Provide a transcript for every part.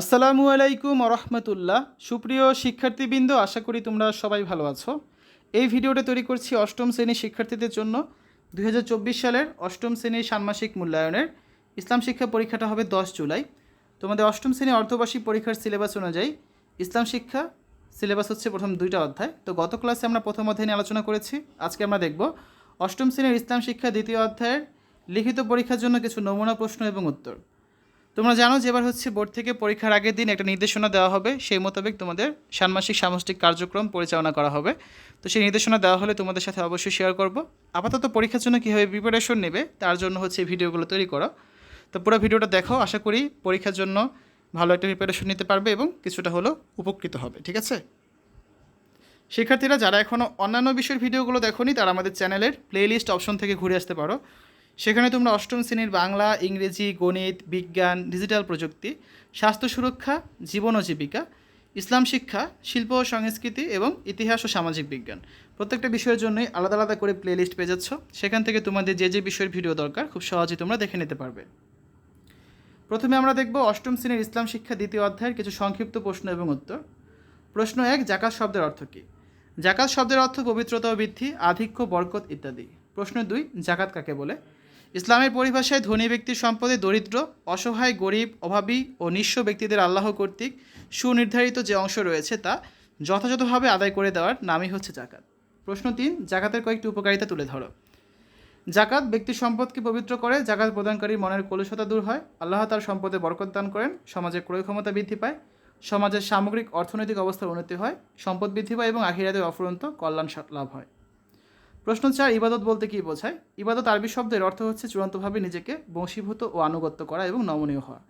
আসসালামু আলাইকুম রহমতুল্লাহ সুপ্রিয় শিক্ষার্থীবৃন্দ, আশা করি তোমরা সবাই ভালো আছো। এই ভিডিওটা তৈরি করছি অষ্টম শ্রেণির শিক্ষার্থীদের জন্য। দুই হাজার চব্বিশ সালের অষ্টম শ্রেণির ষান্মাসিক মূল্যায়নের। ইসলাম শিক্ষা পরীক্ষাটা হবে দশ জুলাই। তোমাদের অষ্টম শ্রেণির অর্ধবার্ষিক পরীক্ষার সিলেবাস অনুযায়ী ইসলাম শিক্ষা সিলেবাস হচ্ছে প্রথম দুইটা অধ্যায়। তো গত ক্লাসে আমরা প্রথম অধ্যায় নিয়ে আলোচনা করেছি। আজকে আমরা দেখব অষ্টম শ্রেণির ইসলাম শিক্ষা দ্বিতীয় অধ্যায়ের লিখিত পরীক্ষার জন্য কিছু নমুনা, প্রশ্ন এবং উত্তর। তোমরা জানো যে এবার হচ্ছে বোর্ড থেকে পরীক্ষার আগের দিন একটা নির্দেশনা দেওয়া হবে। সেই মোতাবেক তোমাদের ষান্মাসিক সামষ্টিক কার্যক্রম পরিচালনা করা হবে। তো সেই নির্দেশনা দেওয়া হলে তোমাদের সাথে অবশ্যই শেয়ার করব। আপাতত পরীক্ষার জন্য কীভাবে প্রিপারেশন নেবে, তার জন্য হচ্ছে ভিডিওগুলো তৈরি করো। তো পুরো ভিডিওটা দেখো, আশা করি পরীক্ষার জন্য ভালো একটা প্রিপারেশন নিতে পারবে এবং কিছুটা হলেও উপকৃত হবে, ঠিক আছে? শিক্ষার্থীরা, যারা এখনও অন্যান্য বিষয়ের ভিডিওগুলো দেখোনি, তারা আমাদের চ্যানেলের প্লেলিস্ট অপশন থেকে ঘুরে আসতে পারো। সেখানে তোমরা অষ্টম শ্রেণির বাংলা, ইংরেজি, গণিত, বিজ্ঞান, ডিজিটাল প্রযুক্তি, স্বাস্থ্য সুরক্ষা, জীবন ও জীবিকা, ইসলাম শিক্ষা, শিল্প ও সংস্কৃতি এবং ইতিহাস ও সামাজিক বিজ্ঞান। প্রত্যেকটা বিষয়ের জন্যই আলাদা আলাদা করে প্লেলিস্ট পেয়ে যাচ্ছ সেখান থেকে তোমাদের যে যে বিষয়ের ভিডিও দরকার, খুব সহজেই তোমরা দেখে নিতে পারবে। প্রথমে আমরা দেখব অষ্টম শ্রেণির ইসলাম শিক্ষা দ্বিতীয় অধ্যায়ের কিছু সংক্ষিপ্ত প্রশ্ন এবং উত্তর। প্রশ্ন এক, জাকাত শব্দের অর্থ কী? জাকাত শব্দের অর্থ পবিত্রতা ও বৃদ্ধি, আধিক্য, বরকত ইত্যাদি। প্রশ্ন দুই, জাকাত কাকে বলে? ইসলামের পরিভাষায় ধনী ব্যক্তির সম্পদে দরিদ্র, অসহায়, গরিব, অভাবী ও নিঃস্ব ব্যক্তিদের আল্লাহ কর্তৃক সুনির্ধারিত যে অংশ রয়েছে তা যথাযথভাবে আদায় করে দেওয়ার নামই হচ্ছে জাকাত প্রশ্ন তিন জাকাতের কয়েকটি উপকারিতা তুলে ধরো। জাকাত ব্যক্তির সম্পদকে পবিত্র করে জাকাত প্রদানকারীর মনের কলুষতা দূর হয়, আল্লাহ তার সম্পদে বরকত দান করেন সমাজে ক্রয় ক্ষমতা বৃদ্ধি পায়, সমাজের সামগ্রিক অর্থনৈতিক অবস্থার উন্নতি হয়, সম্পদ বৃদ্ধি পায় এবং আখিরাতের অফুরন্ত কল্যাণ লাভ হয়। প্রশ্ন চার, ইবাদত বলতে কী বোঝায়? ইবাদত আরবি শব্দের অর্থ হচ্ছে চূড়ান্তভাবে নিজেকে বংশীভূত ও আনুগত্য করা এবং নমনীয় হওয়া।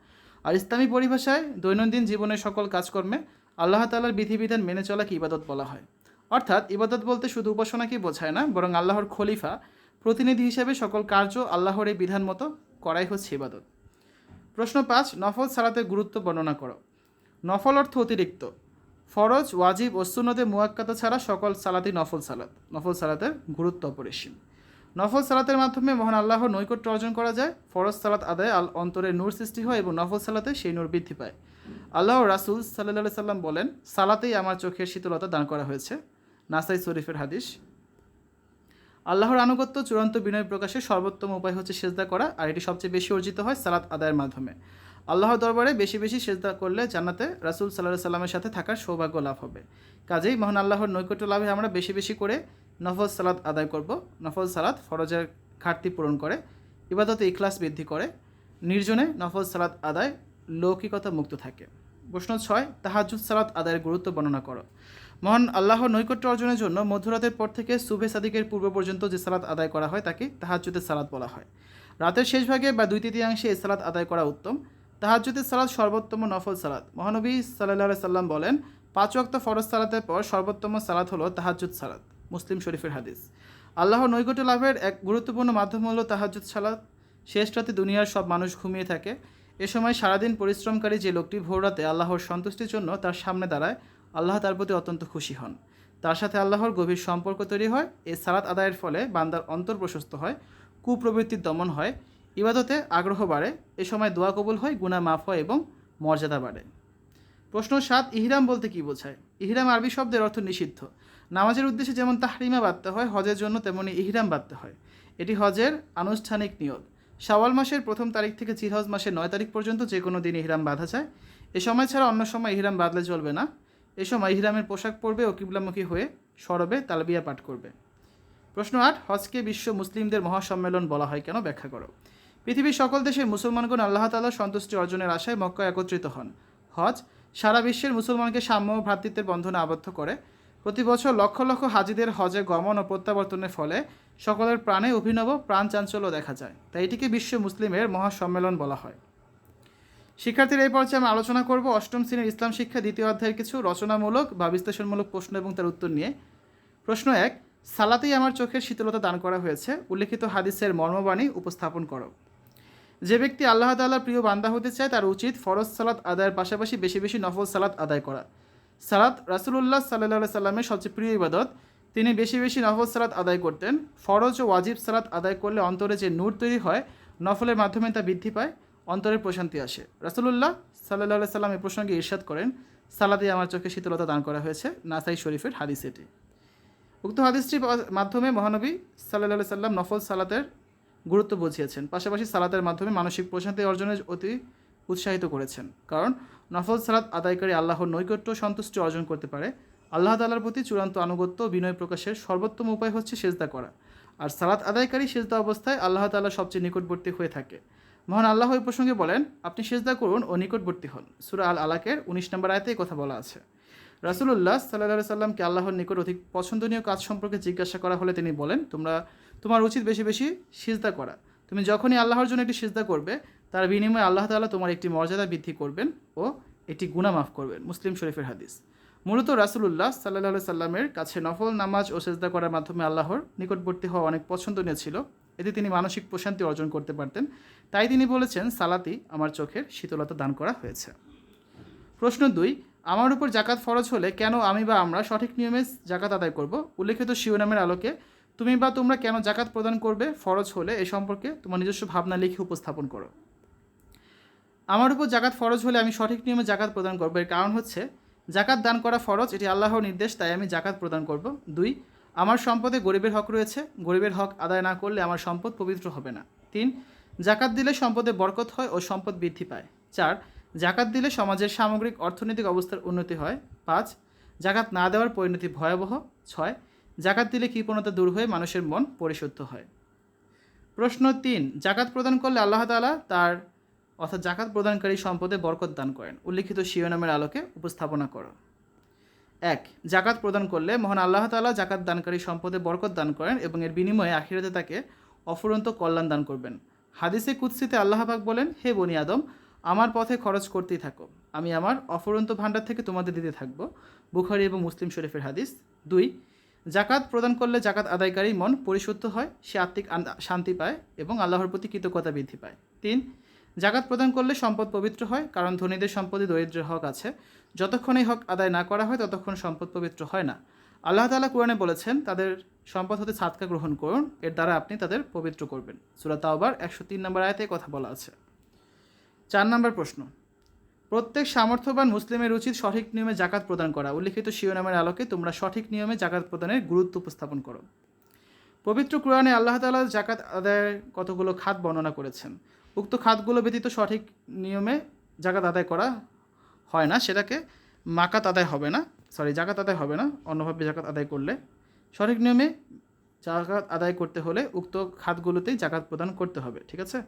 আর ইসলামী পরিভাষায় দৈনন্দিন জীবনের সকল কাজকর্মে আল্লাহ তাল্লার বিধিবিধান মেনে চলাকে ইবাদত বলা হয়। অর্থাৎ ইবাদত বলতে শুধু উপাসনাকেই বোঝায় না, বরং আল্লাহর খলিফা, প্রতিনিধি হিসেবে সকল কার্য আল্লাহর এই বিধান মতো করাই হচ্ছে ইবাদত। প্রশ্ন পাঁচ, নফল সালাতের গুরুত্ব বর্ণনা করো। নফল অর্থ অতিরিক্ত। ফরজ, ওয়াজিব ও সুন্নতে মুয়াক্কাতা ছাড়া সকল সালাতই নফল সালাত, নফল সালাতের গুরুত্ব অপরিসীম। নফল সালাতের মাধ্যমে মহান আল্লাহর নৈকট্য অর্জন করা যায়। ফরজ সালাত আদায় আল অন্তরে নূর সৃষ্টি হয় এবং নফল সালাতে সেই নূর বৃদ্ধি পায়। আল্লাহ রাসুল সাল্লাহ সাল্লাম বলেন, সালাতেই আমার চোখের শীতলতা দান করা হয়েছে। নাসাই শরীফের হাদিস। আল্লাহর আনুগত্য চূড়ান্ত বিনয় প্রকাশের সর্বোত্তম উপায় হচ্ছে সেজদা করা, আর এটি সবচেয়ে বেশি অর্জিত হয় সালাত আদায়ের মাধ্যমে। আল্লাহর দরবারে বেশি বেশি সেজদা করলে জান্নাতে রাসুল সাল্লাহ সাল্লামের সাথে থাকার সৌভাগ্য লাভ হবে। কাজেই মহান আল্লাহর নৈকট্য লাভে আমরা বেশি বেশি করে নফল সালাত আদায় করব। নফল সালাত ফরজের ঘাটতি পূরণ করে, ইবাদতে ইখলাস বৃদ্ধি করে, নির্জনে নফল সালাত আদায় লৌকিকতা মুক্ত থাকে। প্রশ্ন ছয় তাহাজুদ সালাত আদায়ের গুরুত্ব বর্ণনা করো। মহান আল্লাহর নৈকট্য অর্জনের জন্য মধ্যরাতের পর থেকে সুবে সাদিকের পূর্ব পর্যন্ত যে সালাত আদায় করা হয় তাকে তাহাজুদের সালাত বলা হয়। রাতের শেষ ভাগে বা দুই তৃতীয়াংশে এই সালাত আদায় করা উত্তম। তাহাজুদের সালাদ সর্বোত্তম নফল সালাত। মহানবী সাল্লাহ সাল্লাম বলেন, পাঁচ ওয়াক্ত ফরজ সালাতের পর সর্বোত্তম সালাত হলো তাহাজুদ সালাত। মুসলিম শরীফের হাদিস। আল্লাহর নৈকট্য লাভের এক গুরুত্বপূর্ণ মাধ্যম হলো তাহাজুদ সালাত। শেষ রাতে দুনিয়ার সব মানুষ ঘুমিয়ে থাকে। এ সময় সারাদিন পরিশ্রমকারী যে লোকটি ভোররাতে আল্লাহর সন্তুষ্টির জন্য তার সামনে দাঁড়ায়, আল্লাহ তার প্রতি অত্যন্ত খুশি হন। তার সাথে আল্লাহর গভীর সম্পর্ক তৈরি হয়। এই সালাত আদায়ের ফলে বান্দার অন্তর প্রশস্ত হয়, কুপ্রবৃত্তির দমন হয়। ইবাদতে আগ্রহ বাড়ে, এ সময় দোয়া কবুল হয় গুণা মাফ হয় এবং মর্যাদা বাড়ে। প্রশ্ন সাত, ইহরাম বলতে কী বোঝায়? ইহরাম আরবি শব্দের অর্থ নিষিদ্ধ। নামাজের উদ্দেশ্যে যেমন তাহরিমা বাঁধতে হয়, হজের জন্য তেমনি ইহরাম বাঁধতে হয়। এটি হজের আনুষ্ঠানিক নিয়ত। শাওয়াল মাসের প্রথম তারিখ থেকে জিরহজ মাসের নয় তারিখ পর্যন্ত যে কোনো দিন ইহরাম বাঁধা যায়। এ সময় ছাড়া অন্য সময় ইহরাম বাঁধলে চলবে না। এ সময় ইহরামের পোশাক পরবে ও কিবলামুখী হয়ে সরবে, তালবিয়া পাঠ করবে। প্রশ্ন আট, হজকে বিশ্ব মুসলিমদের মহাসম্মেলন বলা হয় কেন? ব্যাখ্যা করো। পৃথিবীর সকল দেশের মুসলমানগণ আল্লাহ তাআলার সন্তুষ্টি অর্জনের আশায় মক্কা একত্রিত হন। হজ সারা বিশ্বের মুসলমানকে সাম্য ও ভ্রাতৃত্বের বন্ধনে আবদ্ধ করে। প্রতি বছর লক্ষ লক্ষ হাজিদের হজে গমন ও প্রত্যাবর্তনের ফলে সকলের প্রাণে অভিনব প্রাণ চাঞ্চল্য দেখা যায়। তাই এটিকে বিশ্ব মুসলিমের মহাসম্মেলন বলা হয়। শিক্ষার্থীর এই পর্যায়ে আমি আলোচনা করব অষ্টম শ্রেণির ইসলাম শিক্ষা দ্বিতীয় অধ্যায়ের কিছু রচনামূলক বা বিশ্লেষণমূলক প্রশ্ন এবং তার উত্তর নিয়ে। প্রশ্ন এক, সালাতেই আমার চোখের শীতলতা দান করা হয়েছে। উল্লেখিত হাদিসের মর্মবাণী উপস্থাপন করো। যে ব্যক্তি আল্লাহ তাআলার প্রিয় বান্দা হতে চায়, তার উচিত ফরজ সালাত আদায়ের পাশাপাশি বেশি বেশি নফল সালাত আদায় করা। সালাত রাসুলুল্লাহ সাল্লাহ সাল্লামের সবচেয়ে প্রিয় ইবাদত। তিনি বেশি বেশি নফল সালাত আদায় করতেন। ফরজ ও ওয়াজিব সালাত আদায় করলে অন্তরে যে নূর তৈরি হয়, নফলের মাধ্যমে তা বৃদ্ধি পায় অন্তরের প্রশান্তি আসে। রাসুলুল্লাহ সাল্লাহ সাল্লাম এ প্রসঙ্গে ইরশাদ করেন সালাদে আমার চোখে শীতলতা দান করা হয়েছে, নাসাই শরীফের হাদিস এটি। উক্ত হাদিসটির মাধ্যমে মহানবী সাল্লাহ সাল্লাম নফল সালাতের গুরুত্ব বুঝিয়েছেন। পাশাপাশি সালাতের মাধ্যমে মানসিক প্রশান্তি অর্জনের অতি উৎসাহিত করেছেন। কারণ নফল সালাত আদায়কারী আল্লাহর নৈকট্য সন্তুষ্টি অর্জন করতে পারে। আল্লাহ তালার প্রতি চূড়ান্ত আনুগত্য বিনয় প্রকাশের সর্বোত্তম উপায় হচ্ছে সেজদা করা। আর সালাত আদায়কারী সেজদা অবস্থায় আল্লাহ তাআলা সবচেয়ে নিকটবর্তী হয়ে থাকে। মহান আল্লাহ ওই প্রসঙ্গে বলেন, আপনি সেজদা করুন ও নিকটবর্তী হন। সুরা আল আলাকের উনিশ নম্বর আয়তে কথা বলা আছে। রাসুলুল্লাহ সাল্লাহ সাল্লামকে আল্লাহর নিকট অধিক পছন্দনীয় কাজ সম্পর্কে জিজ্ঞাসা করা হলে তিনি বলেন, তোমরা তোমার উচিত বেশি বেশি সিজদা করা। তুমি যখনই আল্লাহর জন্য একটি সিজদা করবে, তার বিনিময়ে আল্লাহ তাআলা তোমার একটি মর্যাদা বৃদ্ধি করবেন ও একটি গুণা মাফ করবেন। মুসলিম শরীফের হাদিস। মূলত রাসুলুল্লাহ সাল্লাহ সাল্লামের কাছে নফল, নামাজ ও সেজদা করার মাধ্যমে আল্লাহর নিকটবর্তী হওয়া অনেক পছন্দনীয় ছিল। এতে তিনি মানসিক প্রশান্তি অর্জন করতে পারতেন। তাই তিনি বলেছেন, সালাতি আমার চোখের শীতলতা দান করা হয়েছে। প্রশ্ন দুই, আমার উপর জাকাত ফরজ হলে কেন আমি বা আমরা সঠিক নিয়মে জাকাত আদায় করব? উল্লেখিত শিরোনামের আলোকে তুমি বা তোমরা কেন জাকাত প্রদান করবে ফরজ হলে এ সম্পর্কে তোমার নিজস্ব ভাবনা লিখে উপস্থাপন করো। আমার উপর জাকাত ফরজ হলে আমি সঠিক নিয়মে জাকাত প্রদান করব। এর কারণ হচ্ছে, জাকাত দান করা ফরজ, এটি আল্লাহর নির্দেশ, তাই আমি জাকাত প্রদান করব। দুই, আমার সম্পদে গরিবের হক রয়েছে। গরিবের হক আদায় না করলে আমার সম্পদ পবিত্র হবে না। তিন, জাকাত দিলে সম্পদে বরকত হয় ও সম্পদ বৃদ্ধি পায়। চার, জাকাত দিলে সমাজের সামগ্রিক অর্থনৈতিক অবস্থার উন্নতি হয়। পাঁচ, জাকাত না দেওয়ার পরিণতি ভয়াবহ। ছয় জাকাত দিলে কৃপণতা দূর হয়ে মানুষের মন পরিশুদ্ধ হয়? প্রশ্ন তিন, জাকাত প্রদান করলে আল্লাহ তালা তার, অর্থাৎ জাকাত প্রদানকারী সম্পদে বরকত দান করেন। উল্লিখিত শিরোনামের আলোকে উপস্থাপনা করো। এক, জাকাত প্রদান করলে মহান আল্লাহ তাআলা জাকাত দানকারী সম্পদে বরকত দান করেন এবং এর বিনিময়ে আখিরাতে তাকে অফুরন্ত কল্যাণ দান করবেন। হাদিসে কুৎসিতে আল্লাহবাক বলেন, হে বনি আদম, আমার পথে খরচ করতেই থাকো। আমি আমার অফুরন্ত ভাণ্ডার থেকে তোমাদের দিতে থাকব। বুখারি এবং মুসলিম শরীফের হাদিস। দুই জাকাত প্রদান করলে জাকাত আদায়কারী মন পরিশুদ্ধ হয়, সে আত্মিক শান্তি পায় এবং আল্লাহর প্রতি কৃতজ্ঞতা বৃদ্ধি পায়। তিন, জাকাত প্রদান করলে সম্পদ পবিত্র হয়, কারণ ধনীদের সম্পদে দরিদ্রের হক আছে। যতক্ষণ এই হক আদায় না করা হয়, ততক্ষণ সম্পদ পবিত্র হয় না। আল্লাহ তাআলা কোরআনে বলেছেন, তাদের সম্পদ হতে সাদকা গ্রহণ করুন, এর দ্বারা আপনি তাদের পবিত্র করবেন। সুরা তাওবার একশো তিন নম্বর আয়াতে কথা বলা আছে। চার নম্বর প্রশ্ন প্রত্যেক সামর্থ্যবান মুসলিমের উচিত সঠিক নিয়মে জাকাত প্রদান করা। উল্লিখিত শিরোনামের আলোকে তোমরা সঠিক নিয়মে জাকাত প্রদানের গুরুত্ব উপস্থাপন করো। পবিত্র কোরআনে আল্লাহ তাআলা জাকাত আদায়ের কতগুলো খাত বর্ণনা করেছেন? উক্ত খাতগুলো ব্যতীত সঠিক নিয়মে জাকাত আদায় করা হয় না, সেটাকে মাকাত আদায় হবে না সরি জাকাত আদায় হবে না, অন্যভাবে জাকাত আদায় করলে। সঠিক নিয়মে জাকাত আদায় করতে হলে উক্ত খাতগুলোতেই জাকাত প্রদান করতে হবে, ঠিক আছে?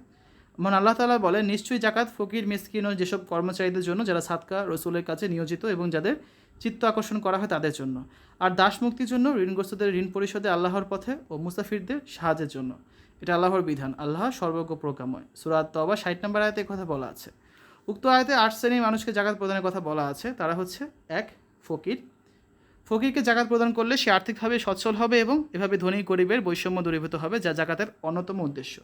মন আল্লাহ তালা বলে নিশ্চয়ই জাকাত ফকির, মিসকিন ও যেসব কর্মচারীদের জন্য যারা সাদকা রসুলের কাছে নিয়োজিত এবং যাদের চিত্ত আকর্ষণ করা হয় তাদের জন্য। আর দাস মুক্তির জন্য ঋণগ্রস্তদের ঋণ পরিশোধে আল্লাহর পথে ও মুসাফিরদের সাহায্যের জন্য। এটা আল্লাহর বিধান আল্লাহ সর্বজ্ঞ প্রকাময় সুরাত তবা ষাট নম্বর আয়তে কথা বলা আছে। উক্ত আয়তে আট শ্রেণির মানুষকে জাকাত প্রদানের কথা বলা আছে। তারা হচ্ছে, এক, ফকির। ফকিরকে জাকাত প্রদান করলে সে আর্থিকভাবে সচ্ছল হবে এবং এভাবে ধনী গরিবের বৈষম্য দূরীভূত হবে, যা জাকাতের অন্যতম উদ্দেশ্য।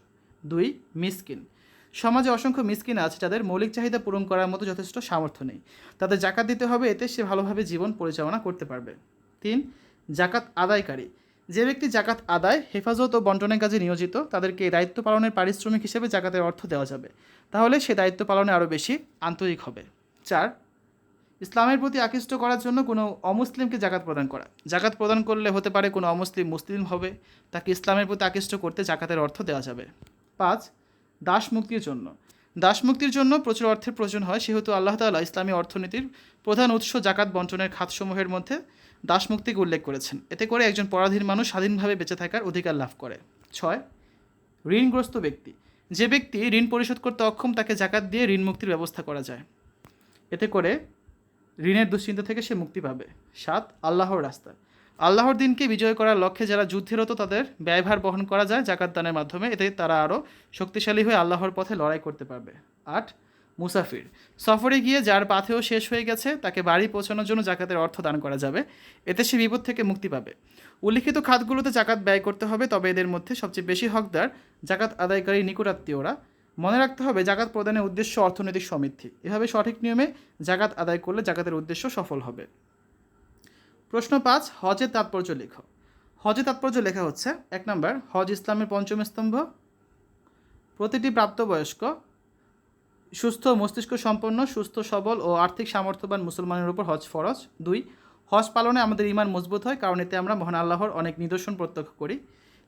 দুই, মিসকিন। সমাজে অসংখ্য মিসকিন আছে যাদের মৌলিক চাহিদা পূরণ করার মতো যথেষ্ট সামর্থ্য নেই। তাদের জাকাত দিতে হবে, এতে সে ভালোভাবে জীবন পরিচালনা করতে পারবে। তিন, জাকাত আদায়কারী। যে ব্যক্তি জাকাত আদায়, হেফাজত ও বন্টনের কাজে নিয়োজিত, তাদেরকে দায়িত্ব পালনের পারিশ্রমিক হিসেবে জাকাতের অর্থ দেওয়া যাবে। তাহলে সে দায়িত্ব পালনে আরও বেশি আন্তরিক হবে। চার, ইসলামের প্রতি আকৃষ্ট করার জন্য কোনো অমুসলিমকে জাকাত প্রদান করা। জাকাত প্রদান করলে হতে পারে কোনো অমুসলিম মুসলিম হবে, তাকে ইসলামের প্রতি আকৃষ্ট করতে জাকাতের অর্থ দেওয়া যাবে। পাঁচ দাস মুক্তির জন্য। দাস মুক্তির জন্য প্রচুর অর্থের প্রয়োজন হয়, সেহেতু আল্লাহ তাআলা ইসলামী অর্থনীতির প্রধান উৎস জাকাত বন্টনের খাতসমূহের মধ্যে দাস মুক্তিকে উল্লেখ করেছেন। এতে করে একজন পরাধীন মানুষ স্বাধীনভাবে বেঁচে থাকার অধিকার লাভ করে। ছয়, ঋণগ্রস্ত ব্যক্তি। যে ব্যক্তি ঋণ পরিশোধ করতে অক্ষম, তাকে জাকাত দিয়ে ঋণ মুক্তির ব্যবস্থা করা যায়। এতে করে ঋণের দুশ্চিন্তা থেকে সে মুক্তি পাবে। সাত, আল্লাহর রাস্তা। আল্লাহর দিনকে বিজয় করার লক্ষ্যে যারা যুদ্ধেরত তাদের ব্যয়ভার বহন করা যায় জাকাত দানের মাধ্যমে। এতে তারা আরও শক্তিশালী হয়ে আল্লাহর পথে লড়াই করতে পারবে। আট, মুসাফির। সফরে গিয়ে যার পাথেও শেষ হয়ে গেছে, তাকে বাড়ি পৌঁছানোর জন্য জাকাতের অর্থ দান করা যাবে। এতে সে বিপদ থেকে মুক্তি পাবে। উল্লিখিত খাতগুলোতে জাকাত ব্যয় করতে হবে, তবে এদের মধ্যে সবচেয়ে বেশি হকদার জাকাত আদায়কারী নিকটাত্মীয়রা। মনে রাখতে হবে, জাকাত প্রদানের উদ্দেশ্য অর্থনৈতিক সমৃদ্ধি। এভাবে সঠিক নিয়মে জাকাত আদায় করলে জাকাতের উদ্দেশ্য সফল হবে। প্রশ্ন পাঁচ, হজের তাৎপর্য লেখো। হজের তাৎপর্য লেখা হচ্ছে, এক নম্বর, হজ ইসলামের পঞ্চম স্তম্ভ। প্রতিটি প্রাপ্তবয়স্ক সুস্থ মস্তিষ্ক সম্পন্ন, সুস্থ, সবল ও আর্থিক সামর্থ্যবান মুসলমানের উপর হজ ফরজ। দুই, হজ পালনে আমাদের ইমান মজবুত হয়, কারণ এতে আমরা মহান আল্লাহর অনেক নিদর্শন প্রত্যক্ষ করি।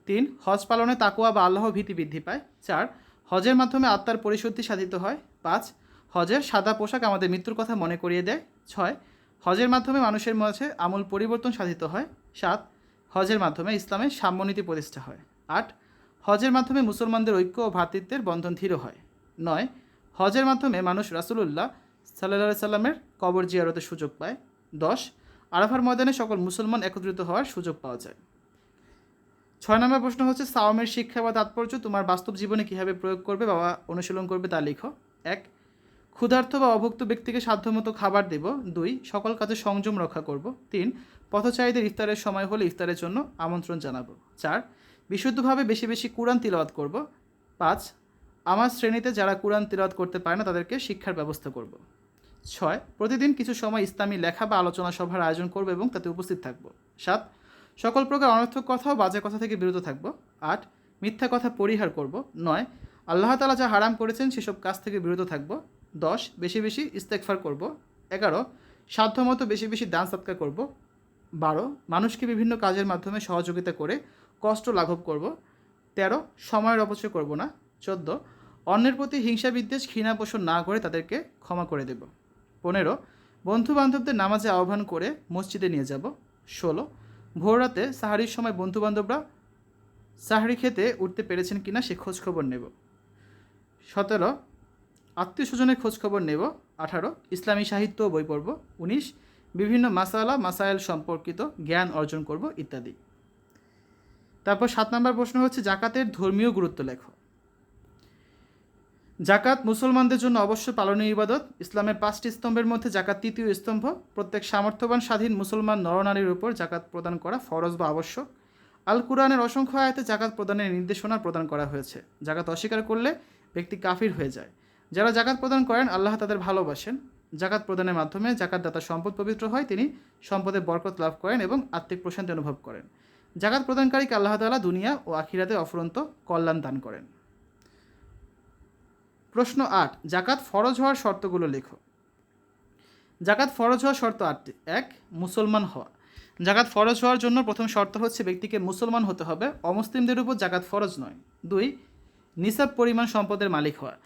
তিন, হজ পালনে তাকুয়া বা আল্লাহ ভীতি বৃদ্ধি পায়। চার, হজের মাধ্যমে আত্মার পরিশুদ্ধি সাধিত হয়। পাঁচ, হজের সাদা পোশাক আমাদের মৃত্যুর কথা মনে করিয়ে দেয়। ছয় হজের মাধ্যমে মানুষের মাঝে আমূল পরিবর্তন সাধিত হয়। সাত, হজের মাধ্যমে ইসলামের সাম্যনীতি প্রতিষ্ঠা হয়। আট, হজের মাধ্যমে মুসলমানদের ঐক্য ও ভ্রাতৃত্বের বন্ধন দৃঢ় হয়। নয়, হজের মাধ্যমে মানুষ রাসুলুল্লাহ সাল্লা সাল্লামের কবর জিয়ারতের সুযোগ পায়। দশ, আরাফার ময়দানে সকল মুসলমান একত্রিত হওয়ার সুযোগ পাওয়া যায়। ছয় নম্বর প্রশ্ন হচ্ছে সাওমের শিক্ষা বা তাৎপর্য তোমার বাস্তব জীবনে কীভাবে প্রয়োগ করবে বা অনুশীলন করবে তা লিখো। এক ক্ষুধার্ত বা অভুক্ত ব্যক্তিকে সাধ্যমতো খাবার দেব। দুই, সকল কাজে সংযম রক্ষা করব। তিন, পথচারীদের ইফতারের সময় হলে ইফতারের জন্য আমন্ত্রণ জানাব। চার, বিশুদ্ধভাবে বেশি বেশি কোরআন তিলওয়াত করব। পাঁচ, আমার শ্রেণীতে যারা কোরআন তিলওয়াত করতে পারে না, তাদেরকে শিক্ষার ব্যবস্থা করব। ছয়, প্রতিদিন কিছু সময় ইসলামী লেখা বা আলোচনা সভার আয়োজন করব এবং তাতে উপস্থিত থাকব। সাত, সকল প্রকার অনর্থক কথা ও বাজে কথা থেকে বিরত থাকব। আট, মিথ্যা কথা পরিহার করব। নয়, আল্লাহ তালা যা হারাম করেছেন, সেসব কাজ থেকে বিরত থাকব। দশ, বেশি বেশি ইস্তেকফার করব। এগারো, সাধ্যমতো বেশি বেশি দান সৎকার করব। বারো, মানুষকে বিভিন্ন কাজের মাধ্যমে সহযোগিতা করে কষ্ট লাঘব করব। তেরো, সময়ের অপচয় করব না। চোদ্দ, অন্যের প্রতি হিংসা বিদ্বেষ ঘৃণা পোষণ না করে তাদেরকে ক্ষমা করে দেব। পনেরো বন্ধু বান্ধবদের নামাজে আহ্বান করে মসজিদে নিয়ে যাব। ষোলো ভোর রাতে সাহারির সময় বন্ধু বান্ধবরা সাহারি খেতে উঠতে পেরেছেন কিনা সে খোঁজখবর নেব। সতেরো আত্মীয় স্বজনের খোঁজ খবর নেব। আঠারো, ইসলামী সাহিত্য বই পড়ব। উনিশ, বিভিন্ন মাসালা মাসাইল সম্পর্কিত জ্ঞান অর্জন করব ইত্যাদি। তারপর সাত নম্বর প্রশ্ন হচ্ছে, জাকাতের ধর্মীয় গুরুত্ব লেখো। জাকাত মুসলমানদের জন্য অবশ্য পালনীয় ইবাদত। ইসলামের পাঁচটি স্তম্ভের মধ্যে জাকাত তৃতীয় স্তম্ভ। প্রত্যেক সামর্থ্যবান স্বাধীন মুসলমান নরনারীর উপর জাকাত প্রদান করা ফরজ বা আবশ্যক। আল কুরআনের অসংখ্য আয়াতে জাকাত প্রদানের নির্দেশনা প্রদান করা হয়েছে। জাকাত অস্বীকার করলে ব্যক্তি কাফির হয়ে যায়। যারা জাকাত প্রদান করেন, আল্লাহ তাদের ভালোবাসেন। জাকাত প্রদানের মাধ্যমে জাকাত দাতা সম্পদ পবিত্র হয়, তিনি সম্পদে বরকত লাভ করেন এবং আত্মিক প্রশান্তি অনুভব করেন। জাকাত প্রদানকারীকে আল্লাহ তালা দুনিয়া ও আখিরাতে অফুরন্ত কল্যাণ দান করেন। প্রশ্ন আট, জাকাত ফরজ হওয়ার শর্তগুলো লেখো। জাকাত ফরজ হওয়ার শর্ত আটটি। এক, মুসলমান হওয়া। জাকাত ফরজ হওয়ার জন্য প্রথম শর্ত হচ্ছে ব্যক্তিকে মুসলমান হতে হবে। অমুসলিমদের উপর জাকাত ফরজ নয়। দুই, নিসাব পরিমাণ সম্পদের মালিক হওয়া।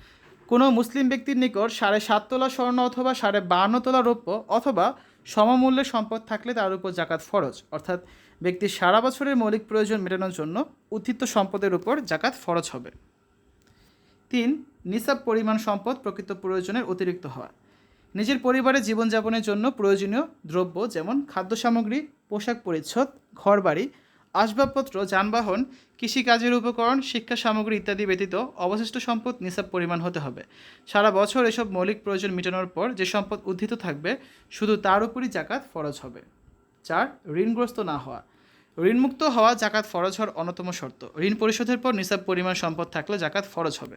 কোনো মুসলিম ব্যক্তির নিকট সাড়ে সাত তোলা স্বর্ণ অথবা সাড়ে বাহান্ন তোলা রৌপ্য অথবা সমমূল্যের সম্পদ থাকলে তার উপর জাকাত ফরজ। অর্থাৎ ব্যক্তির সারা বছরের মৌলিক প্রয়োজন মেটানোর জন্য উত্থিত সম্পদের উপর জাকাত ফরজ হবে। তিন, নিসাব পরিমাণ সম্পদ প্রকৃত প্রয়োজনের অতিরিক্ত হওয়া নিজের পরিবারের জীবনযাপনের জন্য প্রয়োজনীয় দ্রব্য যেমন খাদ্য সামগ্রী পোশাক পরিচ্ছদ, ঘরবাড়ি আসবাবপত্র, যানবাহন, কৃষিকাজের উপকরণ, শিক্ষা সামগ্রী ইত্যাদি ব্যতীত অবশিষ্ট সম্পদ নিসাব পরিমাণ হতে হবে। সারা বছর এসব মৌলিক প্রয়োজন মেটানোর পর যে সম্পদ উদ্ধৃত থাকবে, শুধু তার উপরই জাকাত ফরজ হবে। চার, ঋণগ্রস্ত না হওয়া। ঋণমুক্ত হওয়া জাকাত ফরজ হওয়ার অন্যতম শর্ত। ঋণ পরিশোধের পর নিসাব পরিমাণ সম্পদ থাকলে জাকাত ফরজ হবে।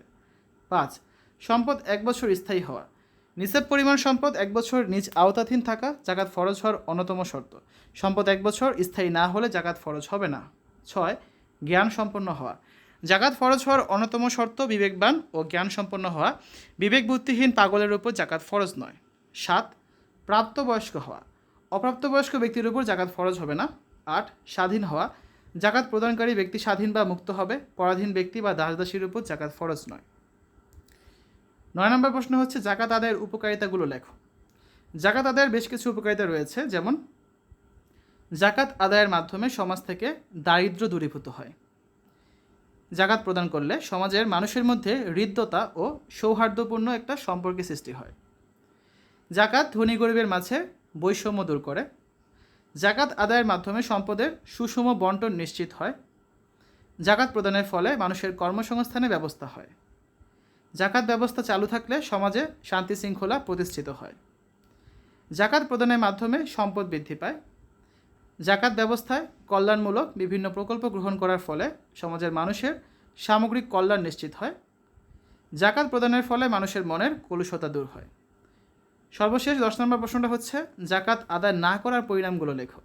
পাঁচ, সম্পদ এক বছর স্থায়ী হওয়া। নিসাব পরিমাণ সম্পদ এক বছর নিজ আওতাধীন থাকা জাকাত ফরজ হওয়ার অন্যতম শর্ত। সম্পদ এক বছর স্থায়ী না হলে জাকাত ফরজ হবে না। ছয়, জ্ঞান সম্পন্ন হওয়া। জাকাত ফরজ হওয়ার অন্যতম শর্ত বিবেকবান ও জ্ঞান সম্পন্ন হওয়া। বিবেক বুদ্ধিহীন পাগলের উপর জাকাত ফরজ নয়। সাত, প্রাপ্তবয়স্ক হওয়া। অপ্রাপ্তবয়স্ক ব্যক্তির উপর জাকাত ফরজ হবে না। আট, স্বাধীন হওয়া। জাকাত প্রদানকারী ব্যক্তি স্বাধীন বা মুক্ত হবে। পরাধীন ব্যক্তি বা দাসদাসীর উপর জাকাত ফরজ নয়। নয় নম্বর প্রশ্ন হচ্ছে জাকাত আদায়ের উপকারিতাগুলো লেখো। জাকাত আদায়ের বেশ কিছু উপকারিতা রয়েছে, যেমন জাকাত আদায়ের মাধ্যমে সমাজ থেকে দারিদ্র্য দূরীভূত হয়। জাকাত প্রদান করলে সমাজের মানুষের মধ্যে হৃদ্যতা ও সৌহার্দ্যপূর্ণ একটা সম্পর্কের সৃষ্টি হয়। জাকাত ধনী গরিবের মাঝে বৈষম্য দূর করে। জাকাত আদায়ের মাধ্যমে সম্পদের সুষম বন্টন নিশ্চিত হয়। জাকাত প্রদানের ফলে মানুষের কর্মসংস্থানের ব্যবস্থা হয়। জাকাত ব্যবস্থা চালু থাকলে সমাজে শান্তি শৃঙ্খলা প্রতিষ্ঠিত হয়। জাকাত প্রদানের মাধ্যমে সম্পদ বৃদ্ধি পায়। জাকাত ব্যবস্থায় কল্যাণমূলক বিভিন্ন প্রকল্প গ্রহণ করার ফলে সমাজের মানুষের সামগ্রিক কল্যাণ নিশ্চিত হয়। জাকাত প্রদানের ফলে মানুষের মনের কলুষতা দূর হয়। সর্বশেষ দশ নম্বর প্রশ্নটা হচ্ছে, জাকাত আদায় না করার পরিণামগুলো লেখো।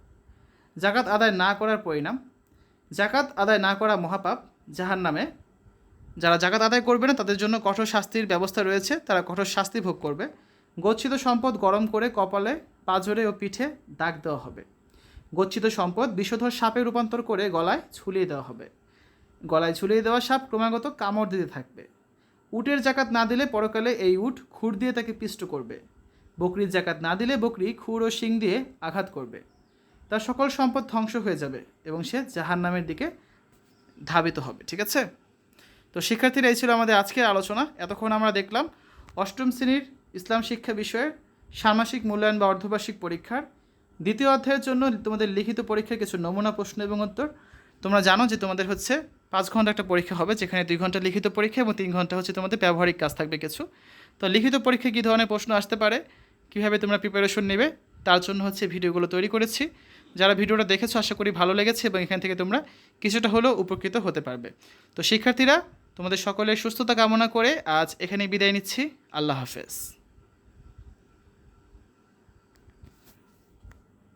জাকাত আদায় না করার পরিণাম। জাকাত আদায় না করা মহাপাপ যাহার নামে যারা জাকাত আদায় করবে না, তাদের জন্য কঠোর শাস্তির ব্যবস্থা রয়েছে। তারা কঠোর শাস্তি ভোগ করবে। গচ্ছিত সম্পদ গরম করে কপালে, পাঁজরে ও পিঠে দাগ দেওয়া হবে। গচ্ছিত সম্পদ বিষধর সাপে রূপান্তর করে গলায় ঝুলিয়ে দেওয়া হবে। গলায় ঝুলিয়ে দেওয়া সাপ ক্রমাগত কামড় দিতে থাকবে। উটের জাকাত না দিলে পরকালে এই উট খুর দিয়ে তাকে পিষ্ট করবে। বকরির জাকাত না দিলে বকরি খুর ও শিং দিয়ে আঘাত করবে। তার সকল সম্পদ ধ্বংস হয়ে যাবে এবং সে জাহান নামের দিকে ধাবিত হবে। ঠিক আছে? তো শিক্ষার্থীরা, এই ছিল আমাদের আজকের আলোচনা। এতক্ষণ আমরা দেখলাম অষ্টম শ্রেণির ইসলাম শিক্ষা বিষয়ের ষান্মাসিক মূল্যায়ন বা অর্ধবার্ষিক পরীক্ষার দ্বিতীয় অধ্যায়ের জন্য তোমাদের লিখিত পরীক্ষার কিছু নমুনা, প্রশ্ন এবং উত্তর। তোমরা জানো যে তোমাদের হচ্ছে পাঁচ ঘণ্টা একটা পরীক্ষা হবে, যেখানে দুই ঘণ্টা লিখিত পরীক্ষা এবং তিন ঘণ্টা হচ্ছে তোমাদের ব্যবহারিক কাজ থাকবে কিছু। তো লিখিত পরীক্ষায় কী ধরনের প্রশ্ন আসতে পারে, কীভাবে তোমরা প্রিপারেশন নেবে, তার জন্য হচ্ছে ভিডিওগুলো তৈরি করেছি। যারা ভিডিওটা দেখেছ, আশা করি ভালো লেগেছে এবং এখান থেকে তোমরা কিছুটা হলেও উপকৃত হতে পারবে। তো শিক্ষার্থীরা তোমাদের সকলের সুস্থতা কামনা করে আজ এখানে বিদায় নিচ্ছি। আল্লাহ হাফেজ।